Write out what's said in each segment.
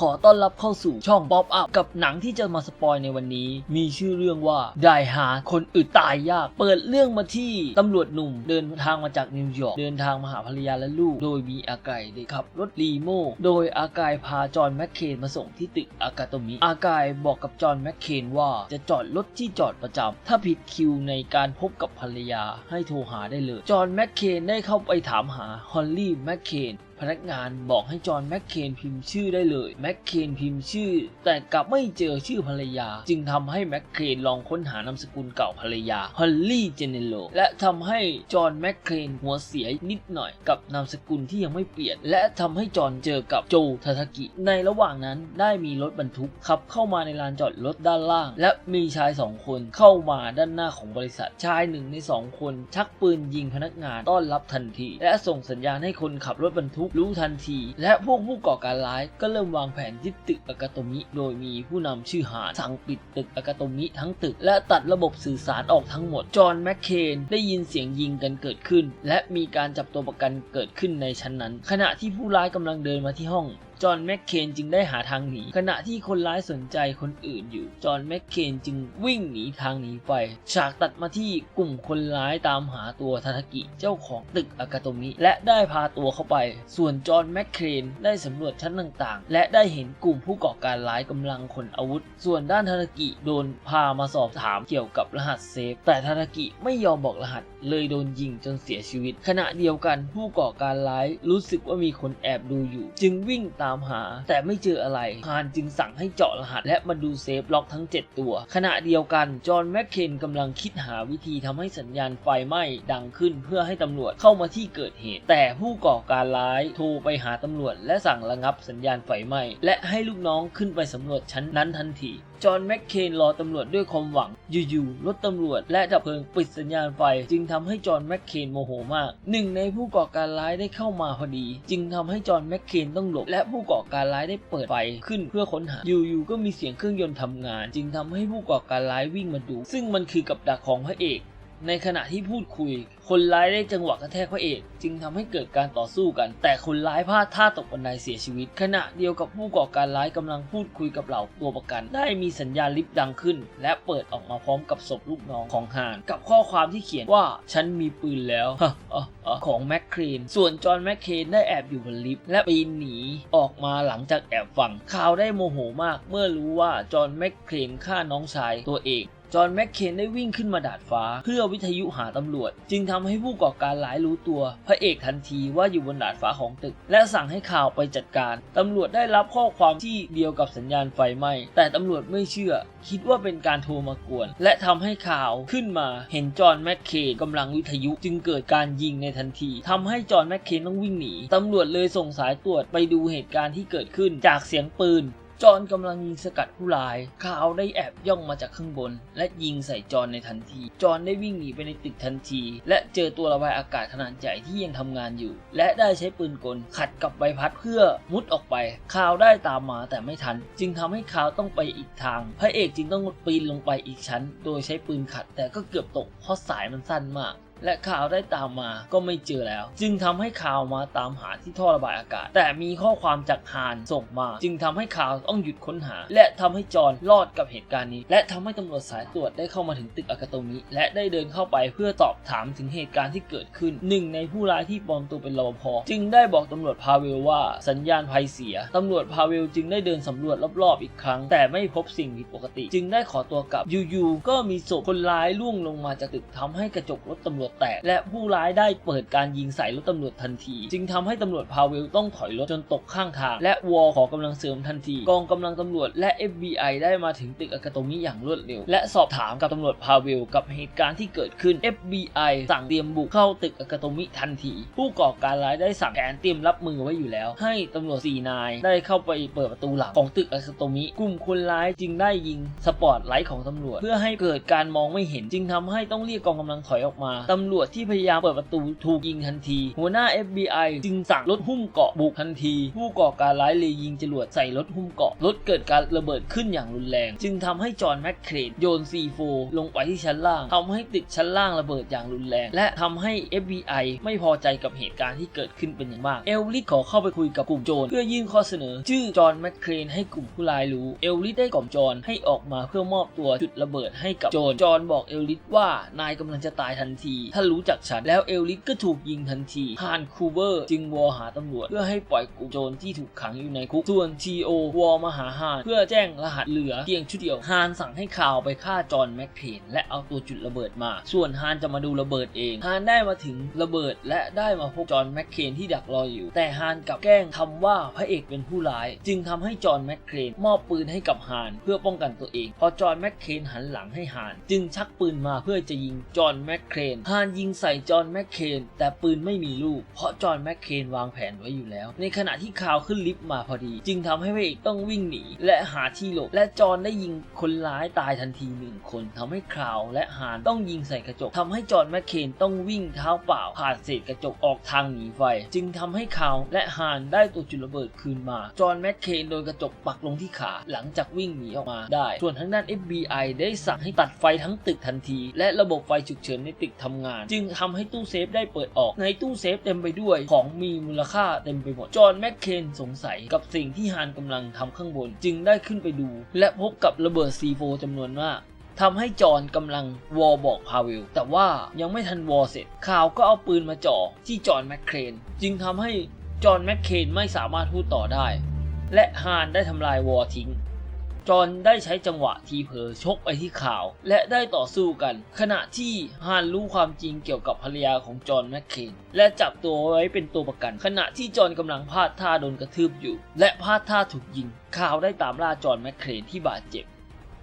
ขอต้อนรับเข้าสู่ช่องป๊อปอัพกับหนังที่จะมาสปอยในวันนี้ มีชื่อเรื่องว่าได้หาคนอึดตายยาก เปิดเรื่องมาที่ตำรวจหนุ่ม เดินทางมาจากนิวยอร์กเดินทางมาหาภรรยาและลูก โดยมีอากายได้ขับรถลีโม่โดยอากายพาจอห์นแมคเคนมาส่งที่ตึกอากาโตมิอากายบอกกับจอห์นแมคเคนว่าจะจอดรถที่จอดประจำถ้าผิดคิวในการพบกับภรรยาให้โทรหาได้เลยจอห์นแมคเคนได้เข้าไปถามหาฮอลลี่แมคเคนพนักงานบอกให้จอห์นแมคเคนพิมพ์ชื่อได้เลยแมคเคนพิมพ์ชื่อ แต่กลับไม่เจอชื่อภรรยา จึงทำให้แมคเคนลองค้นหานามสกุลเก่าภรรยาฮอลลี่เจเนโลและทำให้จอห์นแมคเคนหัวเสียนิดหน่อยกับนามสกุลที่ยังไม่เปลี่ยน และทำให้จอห์นเจอกับโจทาทากิ ในระหว่างนั้นได้มีรถบรรทุกขับเข้ามาในลานจอดรถด้านล่าง และมีชายสองคนเข้ามาด้านหน้าของบริษัทชายหนึ่งในสองคน ชักปืนยิงพนักงานต้อนรับทันที และส่งสัญญาณให้คนขับรถบรรทุกรู้ทันที และพวกผู้ก่อการร้ายก็เริ่มวางแผนยึดตึกอากาโตมิ โดยมีผู้นำชื่อหานสั่งปิดตึกอากาโตมิทั้งตึก และตัดระบบสื่อสารออกทั้งหมด จอห์นแมคเคนได้ยินเสียงยิงกันเกิดขึ้น และมีการจับตัวประกันเกิดขึ้นในชั้นนั้น ขณะที่ผู้ร้ายกำลังเดินมาที่ห้อง จอห์นแมคเคนจึงได้หาทางหนี ขณะที่คนร้ายสนใจคนอื่นอยู่ จอห์นแมคเคนจึงวิ่งหนีทางหนีไฟฉากตัดมาที่กลุ่มคนร้ายตามหาตัวทาทากิเจ้าของตึกอากาโตมิ และได้พาตัวเข้าไป ส่วนจอห์นแมคเคนได้สำรวจชั้นต่างๆ และได้เห็นกลุ่มผู้ก่อการร้ายกำลังขนอาวุธ ส่วนด้านทาทากิโดนพามาสอบถามเกี่ยวกับรหัสเซฟ แต่ทาทากิไม่ยอมบอกรหัส เลยโดนยิงจนเสียชีวิต ขณะเดียวกันผู้ก่อการร้ายรู้สึกว่ามีคนแอบดูอยู่ จึงวิ่งตามหา แต่ไม่เจออะไรฮานจึงสั่งให้เจาะรหัส และมาดูเซฟล็อกทั้ง 7 ตัว ขณะเดียวกัน จอห์นแมคเคนกำลังคิดหาวิธีทำให้สัญญาณไฟไหม้ดังขึ้นเพื่อให้ตำรวจเข้ามาที่เกิดเหตุ แต่ผู้ก่อการร้ายโทรไปหาตำรวจ และสั่งระงับสัญญาณไฟไหม้และให้ลูกน้องขึ้นไปสำรวจชั้นนั้นทันที จอห์นแมคเคนรอตำรวจด้วยความหวัง อยู่ๆรถตำรวจและดับเพลิงปิดสัญญาณไฟ จึงทำให้จอห์นแมคเคนโมโหมาก หนึ่งในผู้ก่อการร้ายได้เข้ามาพอดี จึงทำให้จอห์นแมคเคนต้องหลบ และผู้ก่อการร้ายได้เปิดไฟขึ้นเพื่อค้นหา อยู่ๆก็มีเสียงเครื่องยนต์ทำงาน จึงทำให้ผู้ก่อการร้ายวิ่งมาดู ซึ่งมันคือกับดักของพระเอก ในขณะที่พูดคุย คนร้ายได้จังหวะกระแทกพระเอก จึงทำให้เกิดการต่อสู้กัน แต่คนร้ายพลาดท่าตกบันไดเสียชีวิต ขณะเดียวกับผู้ก่อการร้ายกำลังพูดคุยกับเหล่าตัวประกัน ได้มีสัญญาณลิฟต์ดังขึ้น และเปิดออกมาพร้อมกับศพลูกน้องของฮาน กับข้อความที่เขียนว่าฉันมีปืนแล้วของแมคเคนส่วนจอห์นแมคเคนได้แอบอยู่บนลิฟต์และปีนหนีออกมาหลังจากแอบฟังข่าวได้โมโหมาก เมื่อรู้ว่าจอห์นแมคเคนฆ่าน้องชายตัวเอง จอห์นแมคเคนได้วิ่งขึ้นมาดาดฟ้า เพื่อวิทยุหาตำรวจ จึงทำให้ผู้ก่อการร้ายรู้ตัว พระเอกทันทีว่าอยู่บนดาดฟ้าของตึก และสั่งให้ข่าวไปจัดการตำรวจได้รับข้อความที่เดียวกับสัญญาณไฟไหม้แต่ตำรวจไม่เชื่อ คิดว่าเป็นการโทรมากวน และทำให้ข่าวขึ้นมาเห็นจอห์นแมคเคนกำลังวิทยุจึงเกิดการยิงในทันทีทำให้จอห์นแมคเคนต้องวิ่งหนีตำรวจเลยส่งสายตรวจไปดูเหตุการณ์ที่เกิดขึ้นจากเสียงปืน จอห์นกำลังยิงสกัดผู้ร้ายข่าวได้แอบย่องมาจากข้างบน และยิงใส่จอห์นในทันที จอห์นได้วิ่งหนีไปในตึกทันที และเจอตัวระบายอากาศขนาดใหญ่ที่ยังทำงานอยู่ และได้ใช้ปืนกลขัดกับใบพัดเพื่อมุดออกไปข่าวได้ตามมาแต่ไม่ทัน จึงทำให้ข่าวต้องไปอีกทาง พระเอกจึงต้องปีนลงไปอีกชั้น โดยใช้ปืนขัดแต่ก็เกือบตกเพราะสายมันสั้นมาก และข่าวได้ตามมาก็ไม่เจอแล้ว จึงทำให้ข่าวมาตามหาที่ท่อระบายอากาศ แต่มีข้อความจากฮานส่งมา จึงทำให้ข่าวต้องหยุดค้นหา และทำให้จอนรอดกับเหตุการณ์นี้ และทำให้ตำรวจสายตรวจได้เข้ามาถึงตึกอากาโตมิและได้เดินเข้าไปเพื่อตอบถามถึงเหตุการณ์ที่เกิดขึ้นหนึ่งในผู้ร้ายที่ปลอมตัวเป็นรปภจึงได้บอกตำรวจพาเวลว่าสัญญาณภัยเสียตำรวจพาเวลจึงได้เดินสำรวจรอบๆอีกครั้ง แต่ไม่พบสิ่งผิดปกติ จึงได้ขอตัวกลับอยู่ๆก็มีศพคนร้ายล่วงลงมาจากตึกทำให้กระจกรถตำรวจแตก และผู้ร้ายได้เปิดการยิงใส่รถตำรวจทันที จึงทำให้ตำรวจพาเวลต้องถอยรถจนตกข้างทาง และวอลขอกำลังเสริมทันที กองกำลังตำรวจและ FBI ได้มาถึงตึกอากาโตมิอย่างรวดเร็ว และสอบถามกับตำรวจพาเวลกับเหตุการณ์ที่เกิดขึ้น FBI สั่งเตรียมบุกเข้าตึกอากาโตมิทันที ผู้ก่อการร้ายได้สั่งแผนเตรียมรับมือไว้อยู่แล้ว ให้ตำรวจ4นายได้เข้าไปเปิดประตูหลังของตึกอากาโตมิกลุ่มคนร้ายจึงได้ยิงสปอตไลท์ของตำรวจ เพื่อให้เกิดการมองไม่เห็นจึงทำให้ต้องเรียกกองกำลังถอยออกมาตำำรวจที่พยายามเปิดประตูถูกยิงทันที หัวหน้า FBI จึงสั่งรถหุ้มเกาะบุกทันที ผู้ก่อการร้ายเลยยิงจรวดใส่รถหุ้มเกาะรถเกิดการระเบิดขึ้นอย่างรุนแรง จึงทำให้จอห์นแมคเครนโยน C4 ลงไปที่ชั้นล่างทำให้ตึกชั้นล่างระเบิดอย่างรุนแรง และทำให้ FBI ไม่พอใจกับเหตุการณ์ที่เกิดขึ้นเป็นอย่างมาก เอลลิสขอเข้าไปคุยกับกลุ่มโจรเพื่อยื่นข้อเสนอ ชื่อจอห์นแมคเครนให้กลุ่มผู้ร้ายรู้เอลลิสได้กล่อมจอห์นให้ออกมาเพื่อมอบตัวจุดระเบิดให้กับโจรจอห์นบอกเอลลิสว่านายกำลังจะตายทันทีถ้ารู้จักฉันแล้วเอลลิสก็ถูกยิงทันทีฮานคูเบอร์จึงวอหาตำรวจเพื่อให้ปล่อยกลุ่มโจรที่ถูกขังอยู่ในคุกส่วนทีโอวอมาหาฮานเพื่อแจ้งรหัสเหลือเพียงชุดเดียวฮานสั่งให้ข่าวไปฆ่าจอห์นแมคเครนและเอาตัวจุดระเบิดมา ส่วนฮานจะมาดูระเบิดเองฮานได้มาถึงระเบิดและได้มาพบจอห์นแมคเคนที่ดักรออยู่ แต่ฮานกับแกล้งทำว่าพระเอกเป็นผู้ร้าย จึงทำให้จอห์นแมคเคนมอบปืนให้กับฮานเพื่อป้องกันตัวเอง พอจอห์นแมคเคนหันหลังให้ฮาน จึงชักปืนมาเพื่อจะยิงจอห์นแมคเคนฮานยิงใส่จอห์นแมคเคน แต่ปืนไม่มีลูก เพราะจอห์นแมคเคนวางแผนไว้อยู่แล้ว ในขณะที่คาวขึ้นลิฟต์มาพอดี จึงทำให้พระเอกต้องวิ่งหนี และหาที่หลบ และจอห์นได้ยิงคนร้ายตายทันทีหนึ่งคนทำให้คาวและฮานต้องยิงใส่กระจกทำให้จอห์นแมคเคนต้องวิ่งเท้าเปล่าผ่านเศษกระจกออกทางหนีไฟ จึงทำให้คาวและฮานได้ตัวจุดระเบิดคืนมา จอห์นแมคเคนโดนกระจกปักลงที่ขาหลังจากวิ่งหนีออกมาได้ ส่วนทางด้าน FBI ได้สั่งให้ตัดไฟทั้งตึกทันที และระบบไฟฉุกเฉินในตึกทำงาน จึงทำให้ตู้เซฟได้เปิดออกในตู้เซฟเต็มไปด้วยของมีมูลค่าเต็มไปหมด จอห์นแมคเคนสงสัยกับสิ่งที่ฮานกำลังทำข้างบน จึงได้ขึ้นไปดู และพบกับระเบิด C4 จำนวนมากทำให้จอห์นกำลังวอบอกพาเวล แต่ว่ายังไม่ทันวอเสร็จข่าวก็เอาปืนมาจ่อที่จอห์นแมคเคนจึงทำให้จอห์นแมคเคนไม่สามารถพูดต่อได้ และฮานได้ทำลายวอทิ้ง จอนได้ใช้จังหวะทีเผลอชกไปที่ข่าว และได้ต่อสู้กัน ขณะที่ฮานรู้ความจริงเกี่ยวกับภรรยาของจอนแมคเคนและจับตัวไว้เป็นตัวประกัน ขณะที่จอนกำลังพลาดท่าโดนกระทืบอยู่ และพลาดท่าถูกยิงข่าวได้ตามล่าจอนแมคเคนที่บาดเจ็บ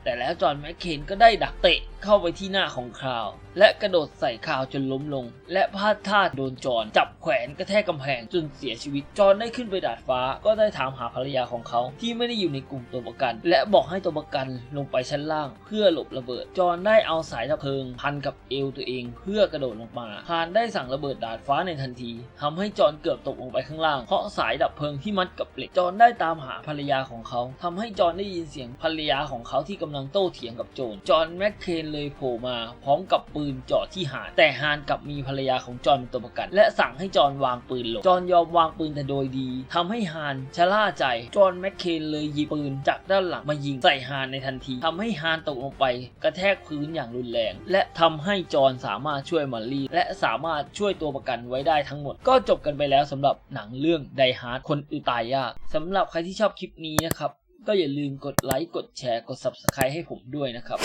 แต่แล้วจอนแมคเคนก็ได้ดักเตะ เข้าไปที่หน้าของคราว และกระโดดใส่คราวจนล้มลง และพลาดท่าโดนจอนจับแขวนกระแทกกำแพงจนเสียชีวิตจอนได้ขึ้นไปดาดฟ้า ก็ได้ถามหาภรรยาของเขาที่ไม่ได้อยู่ในกลุ่มตัวประกัน และบอกให้ตัวประกันลงไปชั้นล่าง เพื่อหลบระเบิด จอนได้เอาสายดับเพลิง พันกับเอวตัวเอง เพื่อกระโดดลงมาฮานได้สั่งระเบิดดาดฟ้าในทันทีทำให้จอนเกือบตกลงไปข้างล่างเพราะสายดับเพลิงที่มัดกับเหล็กจอนได้ตามหาภรรยาของเขาทำให้จอนได้ยินเสียงภรรยาของเขาที่กำลังโต้เถียงกับโจรจอนแมคเคนเลยโผล่มาพร้อมกับปืนเจ่อที่หานแต่ฮานกลับมีภรรยาของจอห์นเป็นตัวประกัน และสั่งให้จอห์นวางปืนลงจอห์นยอมวางปืนแต่โดยดีทำให้ฮานชะล่าใจจอห์นแมคเคนเลยหยิบปืนจากด้านหลังมายิงใส่ฮานในทันทีทำให้ฮานตกลงไป กระแทกพื้นอย่างรุนแรง และทำให้จอห์นสามารถช่วยมอลลี่ และสามารถช่วยตัวประกันไว้ได้ทั้งหมด ก็จบกันไปแล้วสำหรับหนังเรื่องไดฮาร์ดคนอือตายยากสำหรับใครที่ชอบคลิปนี้นะครับก็อย่าลืมกดไลค์ กดแชร์ กด Subscribe ให้ผมด้วยนะครับ